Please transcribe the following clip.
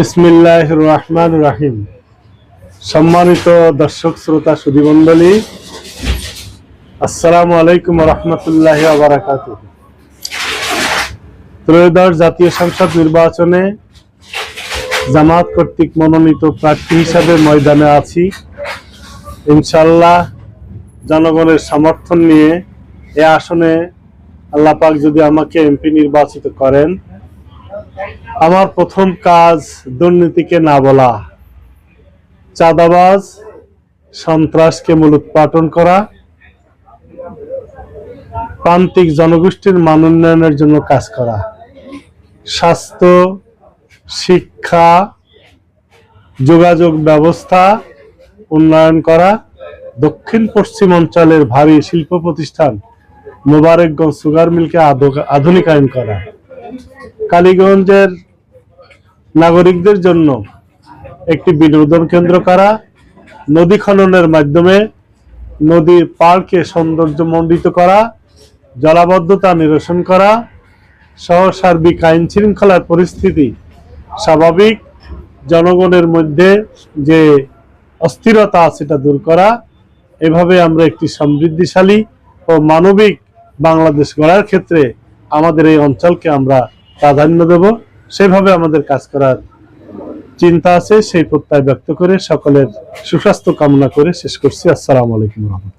বিসমিল্লাহ রহমান রাহিম সম্মানিত দর্শক, শ্রোতা, সুধীমণ্ডলী, আসসালামু আলাইকুম রহমতুল্লাহ আবরাকাত ত্রয়োদশ জাতীয় সংসদ নির্বাচনে জামাত কর্তৃক মনোনীত প্রার্থী হিসাবে ময়দানে আছি। ইনশাল্লাহ জনগণের সমর্থন নিয়ে এ আসনে আল্লাপাক যদি আমাকে এমপি নির্বাচিত করেন আমার প্রথম কাজ দুর্নীতিকে না বলা। চাঁদাবাজ, সন্ত্রাসকে মূল উৎপাটন করা। প্রান্তিক জনগোষ্ঠীর মান উন্নয়নের জন্য কাজ করা। স্বাস্থ্য, শিক্ষা, যোগাযোগ ব্যবস্থা উন্নয়ন করা। দক্ষিণ পশ্চিম অঞ্চলের ভারী শিল্প প্রতিষ্ঠান মোবারকগঞ্জ সুগার মিলকে আধো- আধুনিকায়ন করা। কালীগঞ্জের নাগরিকদের জন্য একটি বিনোদন কেন্দ্র করা? নদী খননের মাধ্যমে নদীর পাড়কে সৌন্দর্যমণ্ডিত করা, জলাবদ্ধতা নিরসন করা সহ সার্বিক আইন শৃঙ্খলার পরিস্থিতি স্বাভাবিক, জনগণের মধ্যে যে অস্থিরতা সেটা দূর করা, এভাবে আমরা একটি সমৃদ্ধিশালী ও মানবিক বাংলাদেশ গড়ার ক্ষেত্রে আমাদের এই অঞ্চলকে আমরা প্রাধান্য দেব। সেভাবে আমাদের কাজ করার চিন্তা আছে, সেই প্রত্যয় ব্যক্ত করে সকলের সুস্বাস্থ্য কামনা করে শেষ করছি। আসসালামু আলাইকুম রহমতুল্লাহ।